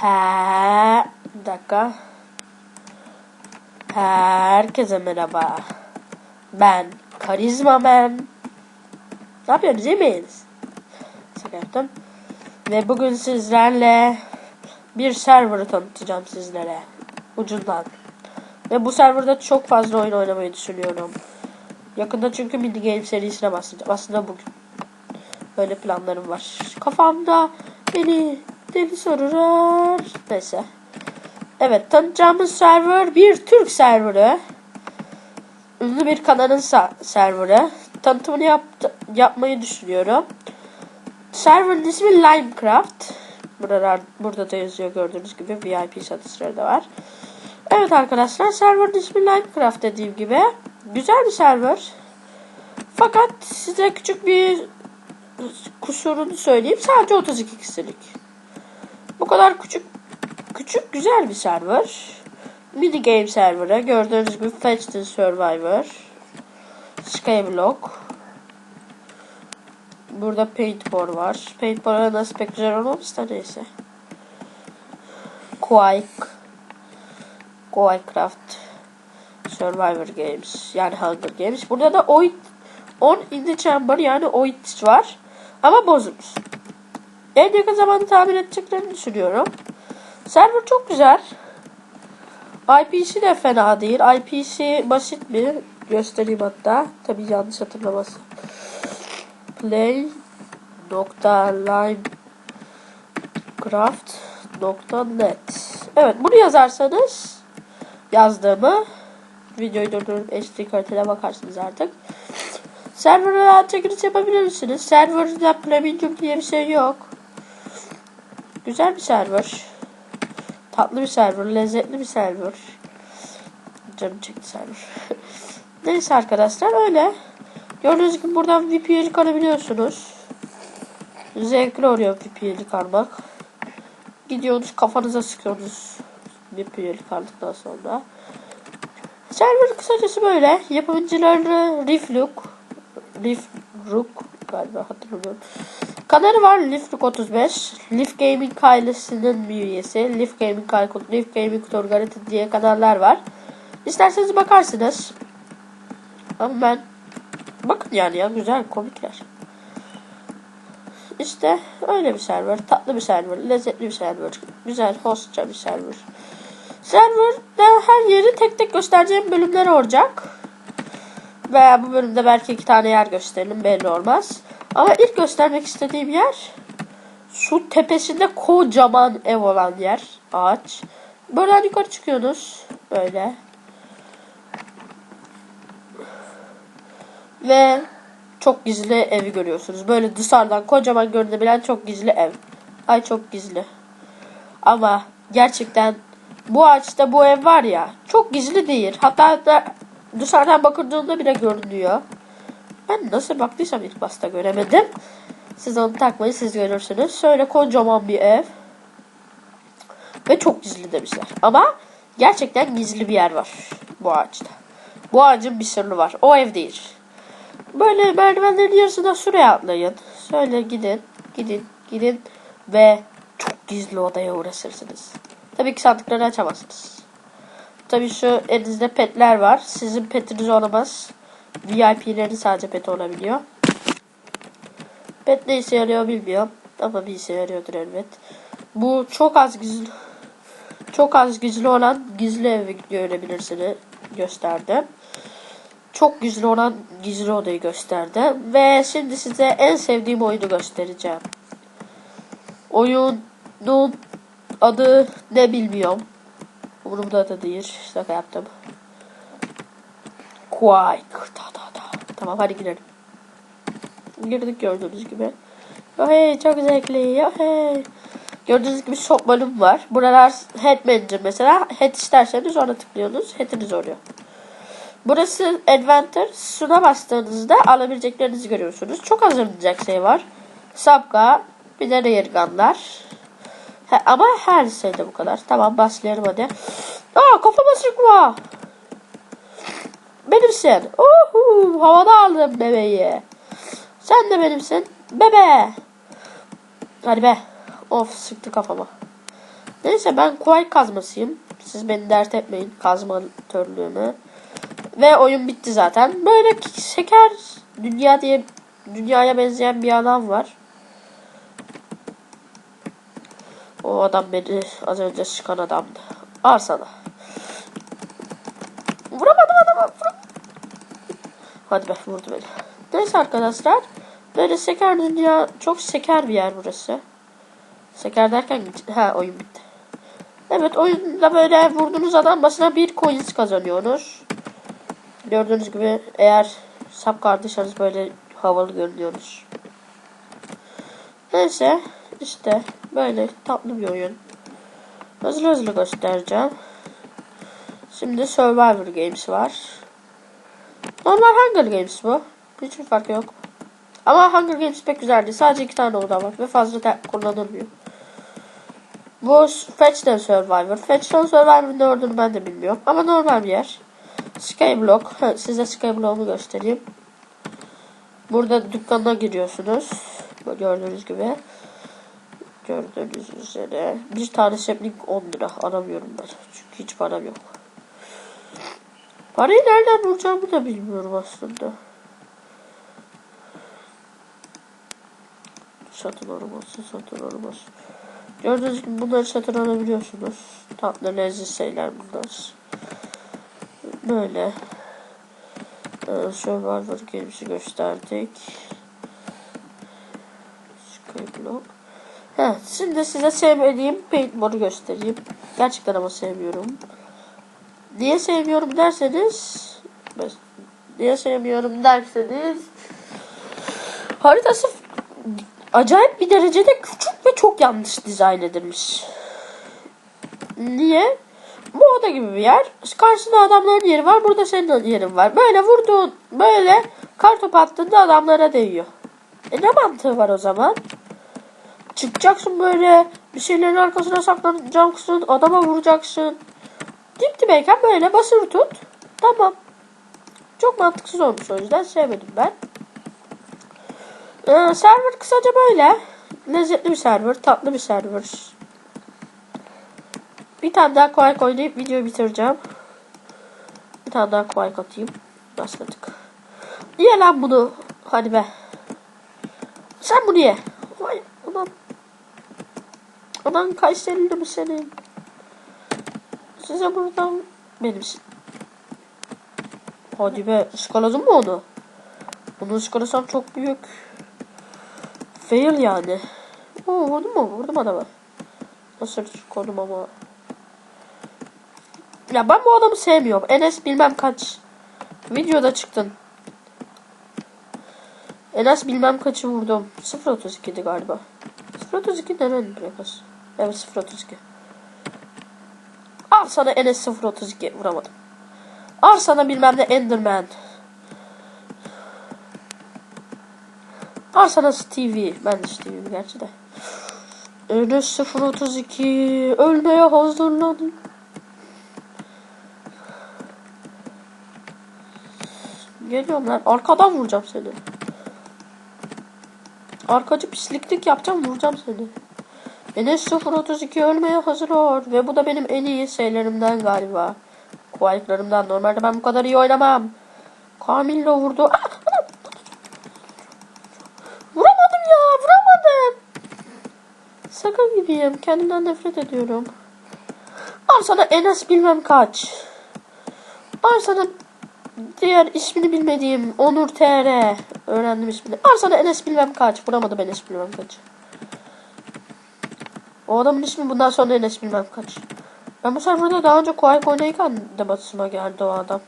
He, bir dakika. Herkese merhaba. Ben Karizma Man. Ne yapıyorsunuz iyi miyiz? Şaka yaptım. Ve bugün sizlerle bir server'ı tanıtacağım sizlere. Ucundan. Ve bu serverda çok fazla oyun oynamayı düşünüyorum. Yakında çünkü mini game serisine başlayacağım. Aslında bugün. Böyle planlarım var. Kafamda beni deli sorular. Neyse. Evet tanıtacağımız server bir Türk serverı. Ünlü bir kanalın serverı. Tanıtımını yaptı, yapmayı düşünüyorum. Serverın ismi Limecraft. Burada, burada da yazıyor gördüğünüz gibi VIP satışları da var. Evet arkadaşlar serverın ismi Limecraft dediğim gibi. Güzel bir server. Fakat size küçük bir kusurunu söyleyeyim. Sadece 32 kişilik. Kadar küçük küçük güzel bir server. Mini game serverı. Gördüğünüz gibi Fetched and Survivor. Skyblock. Burada Paintball var. Paintball'a nasıl pek güzel olmamış da neyse. Quake. Quakecraft. Survivor Games. Yani Hunger Games. Burada da Oit 10 in the chamber yani Oit var. Ama bozulmuş. En yakın zamanda tamir edeceklerini düşünüyorum. Server çok güzel. IPC de fena değil. IPC basit mi? Göstereyim hatta. Tabii yanlış hatırlaması. Play nokta nokta net. Evet bunu yazarsanız yazdığımı videoyu durdurup HD kalitede bakarsınız artık. Server'a rahatça giriş yapabilirsiniz. Server'da premium diye bir şey yok. Güzel bir server. Tatlı bir server, lezzetli bir server. Canım çekti server. Neyse arkadaşlar öyle. Gördüğünüz gibi buradan VPN'i alabiliyorsunuz. Zevkli oluyor VPN'i almak. Gidiyorsunuz kafanıza sıkıyorsunuz VPN'i aldıktan sonra. Server kısacası böyle. Yapımcıları Rifluk. Rifruk galiba hatırlamıyorum. Kanalı var Lifruk 35. Lif Gaming ailesinin bir üyesi. Lif Gaming Aykut, Lif Gaming Torgareti diye kanallar var. İsterseniz bakarsınız. Ama ben bakın yani ya güzel komikler. İşte öyle bir server. Tatlı bir server. Lezzetli bir server. Güzel hostça bir server. Serverda her yeri tek tek göstereceğim bölümler olacak. Veya bu bölümde belki iki tane yer gösterelim belli olmaz. Ama ilk göstermek istediğim yer şu tepesinde kocaman ev olan yer. Ağaç. Buradan yukarı çıkıyorsunuz. Böyle. Ve çok gizli evi görüyorsunuz. Böyle dışarıdan kocaman görünebilen çok gizli ev. Ay çok gizli. Ama gerçekten bu ağaçta bu ev var ya çok gizli değil. Hatta da dışarıdan bakıldığında bile görünüyor. Ben nasıl baktıysam ilk başta göremedim. Siz onu takmayın siz görürsünüz. Şöyle kocaman bir ev. Ve çok gizli demişler. Ama gerçekten gizli bir yer var bu ağaçta. Bu ağacın bir sırrı var. O ev değil. Böyle merdivenlerin yarısına şuraya atlayın. Şöyle gidin, gidin, gidin ve çok gizli odaya uğraşırsınız. Tabii ki sandıkları açamazsınız. Tabii şu elinizde petler var. Sizin petiniz olamaz. VIP'lerin sadece pet olabiliyor. Pet ne işe yarıyor bilmiyorum. Ama bir işe yarıyordur elbet. Bu çok az gizli çok az gizli olan gizli evi görebilirsiniz gösterdi. Çok gizli olan gizli odayı gösterdi. Ve şimdi size en sevdiğim oyunu göstereceğim. Oyunun adı ne bilmiyorum. Umurumda da değil. Şaka yaptım. Quake. Da, da, da. Tamam hadi girelim. Girdik gördüğünüz gibi. Oh hey çok zevkli. Oh hey. Gördüğünüz gibi shop bölüm var. Buralar head manager mesela. Head isterseniz ona tıklıyorsunuz. Head'iniz oluyor. Burası adventure. Şuna bastığınızda alabileceklerinizi görüyorsunuz. Çok az alınacak şey var. Sapka. Bir de railgunlar. He, ama her şeyde bu kadar. Tamam başlayalım hadi. Aa kafama sıkma. Benimsin. Uhu, havada aldım bebeği. Sen de benimsin. Bebe. Hadi be. Of sıktı kafama. Neyse ben kuay kazmasıyım. Siz beni dert etmeyin kazma törlüğümü. Ve oyun bitti zaten. Böyle şeker dünya diye dünyaya benzeyen bir adam var. O adam beni az önce sıkan adamdı. Al sana. Vuramadım adama. Vuram Hadi be vurdu beni. Neyse arkadaşlar. Böyle şeker dünya çok şeker bir yer burası. Şeker derken ha oyun bitti. Evet oyunda böyle vurduğunuz adam başına bir coins kazanıyorsunuz. Gördüğünüz gibi eğer sap kardeşiniz böyle havalı görünüyorsunuz. Neyse işte böyle tatlı bir oyun. Hızlı hızlı göstereceğim. Şimdi Survivor Games var. Normal Hunger Games bu. Hiçbir farkı yok. Ama Hunger Games pek güzeldi. Sadece iki tane oda var ve fazla kullanılmıyor. Bu Fetch'ten Survivor. Fetch'ten Survivor'ın ne olduğunu ben de bilmiyorum. Ama normal bir yer. Skyblock. Size Skyblock'u göstereyim. Burada dükkana giriyorsunuz. Gördüğünüz gibi. Gördüğünüz üzere. Bir tane seplik 10 lira. Aramıyorum ben. Çünkü hiç param yok. Parayı nereden bulacağımı da bilmiyorum aslında. Satın alması, satın alması. Gördüğünüz gibi bunları satın alabiliyorsunuz. Tatlı lezzetli şeyler bunlar. Böyle. Ee, Survivor Games'i gösterdik. Skyblock. Heh, şimdi size sevmediğim paintball'u göstereyim. Gerçekten ama sevmiyorum. Niye sevmiyorum derseniz niye sevmiyorum derseniz haritası acayip bir derecede küçük ve çok yanlış dizayn edilmiş. Niye? Bu oda gibi bir yer. Karşısında adamların yeri var. Burada senin yerin var. Böyle vurduğun böyle kartop attığında adamlara değiyor. E ne mantığı var o zaman? Çıkacaksın böyle bir şeylerin arkasına saklanacaksın. Adama vuracaksın. Dip dibeyken böyle basılı tut. Tamam. Çok mantıksız olmuş o yüzden sevmedim ben. Ee, server kısaca böyle. Lezzetli bir server, tatlı bir server. Bir tane daha Quake oynayıp videoyu bitireceğim. Bir tane daha Quake atayım. Başladık. Niye lan bunu? Hadi be. Sen bunu ye. Vay aman. Aman Kayserili mi senin? Size buradan benim Hadi be ıskaladın mı onu? Bunu ıskalasam çok büyük. Fail yani. Oo vurdum mu? Vurdum adamı. Nasıl koydum ama. Ya ben bu adamı sevmiyorum. Enes bilmem kaç. Videoda çıktın. Enes bilmem kaçı vurdum. 0.32'di galiba. 0.32 nerenin plakası? Evet 0.32. Sana Enes 0.32 vuramadım. Al sana bilmem ne Enderman. Al sana Stevie. Ben de Stevie'yim gerçi de. Enes 0.32 ölmeye hazırlanın. Geliyorum lan. Arkadan vuracağım seni. Arkacı pisliklik yapacağım vuracağım seni. Enes 032 ölmeye hazır ol. Ve bu da benim en iyi şeylerimden galiba. Kolaylıklarımdan. Normalde ben bu kadar iyi oynamam. Camillo vurdu. Ah, vuramadım ya. Vuramadım. Sakın gibiyim. Kendimden nefret ediyorum. Al sana Enes bilmem kaç. Al sana diğer ismini bilmediğim Onur TR. Öğrendim ismini. Al sana Enes bilmem kaç. Vuramadım Enes bilmem kaç. O adamın ismi bundan sonra Enes bilmem kaç. Ben bu serverda daha önce Quake oynayırken de basıma geldi o adam.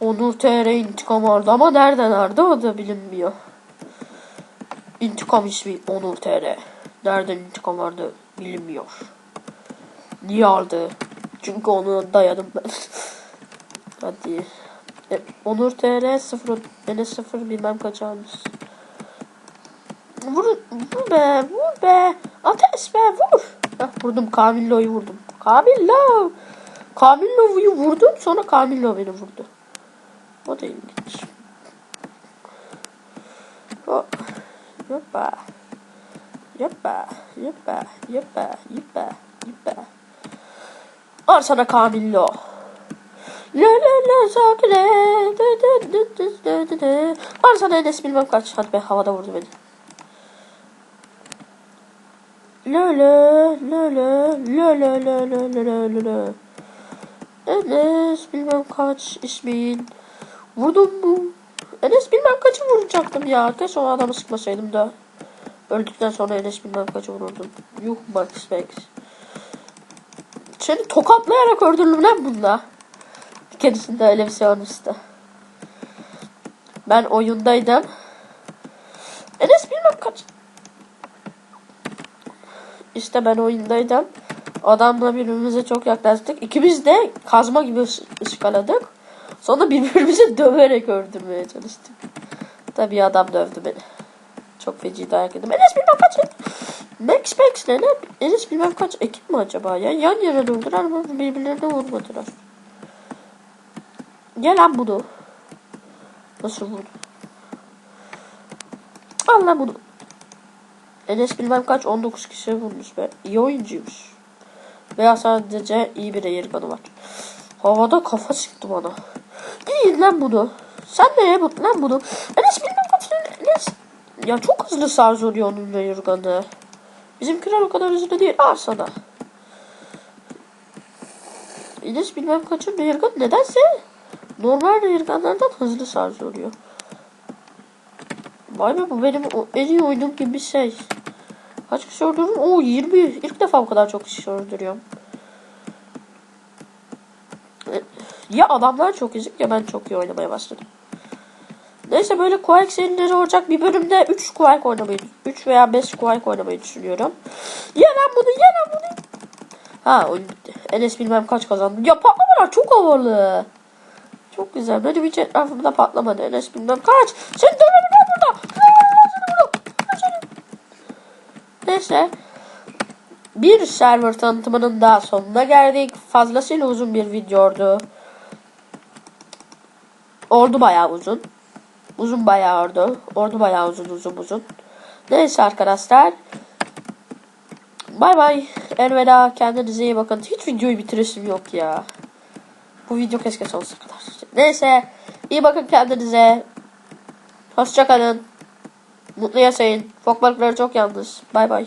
Onur TR intikam aldı ama nereden aldı o da bilinmiyor. İntikam ismi Onur TR. Nereden intikam aldı bilinmiyor. Niye aldı? Çünkü onu dayadım ben. Hadi. E, Onur TR 0 Enes 0 bilmem kaç almış. Vur, vur be, vur be. Ateş be, vur. Heh, vurdum, Kamillo'yu vurdum. Kamillo. Kamillo'yu vurdum, sonra Kamillo beni vurdu. O da ilginç. Hop. Yoppa. Yoppa. Yoppa. Yoppa. Yoppa. be. Al sana Kamillo. La la la dö. Al sana Enes bilmem kaç. Hadi be havada vurdu beni. Lolo lolo lolo lolo lolo lolo Enes bilmem kaç İsmail Vurdum mu? Enes bilmem kaçı vuracaktım ya. Keşke o adamı sıkmasaydım da. Öldükten sonra Enes bilmem kaçı vururdum. Yuh Max Max. Seni tokatlayarak öldürdüm lan bununla. Kendisinde öyle bir şey olmuştu. Ben oyundaydım. Enes bilmem kaç işte ben oyundaydım. Adamla birbirimize çok yaklaştık. İkimiz de kazma gibi ıs- ıskaladık. Sonra birbirimizi döverek öldürmeye çalıştık. Tabii adam dövdü beni. Çok feci dayak yedim. Enes bilmem kaç. Max Max ne ne? Enes bilmem kaç ekip mi acaba ya? Yan yana dövdüler ama birbirlerine vurmadılar. Gel lan bunu. Nasıl vurdu? Al lan bunu. Enes bilmem kaç 19 kişi vurmuş be. İyi oyuncuymuş. Veya sadece iyi bir yırganı var. Havada kafa çıktı bana. İyi lan bunu. Sen de ye bu- lan bunu. Enes bilmem kaç Enes. Ya çok hızlı sarz oluyor onun yırganı. Bizimkiler o kadar hızlı değil. Al sana. Enes bilmem kaçın yırganı nedense normal yırganlardan hızlı sarz oluyor. Vay be bu benim en iyi oyunum gibi bir şey. Kaç kişi öldürdüm? Oo 20. İlk defa bu kadar çok kişi öldürüyorum. Ya adamlar çok ezik ya ben çok iyi oynamaya başladım. Neyse böyle Quake serileri olacak. Bir bölümde 3 Quake oynamayı, 3 veya 5 Quake oynamayı düşünüyorum. Ye lan bunu, ye lan bunu. Ha. Enes bilmem kaç kazandı. Ya patlamalar çok havalı. Çok güzel. Benim hiç etrafımda patlamadı. Enes bilmem kaç. Sen dönelim lan burada. Neyse. Bir server tanıtımının daha sonuna geldik. Fazlasıyla uzun bir videoydu. Oldu bayağı uzun. Uzun bayağı oldu. Oldu bayağı uzun uzun uzun. Neyse arkadaşlar. Bay bay. Elveda. Kendinize iyi bakın. Hiç videoyu bitiresim yok ya. Bu video keşke sonsuza kadar. Neyse. iyi bakın kendinize. Hoşçakalın. Mutlu yaşayın. Fok çok yalnız. Bay bay.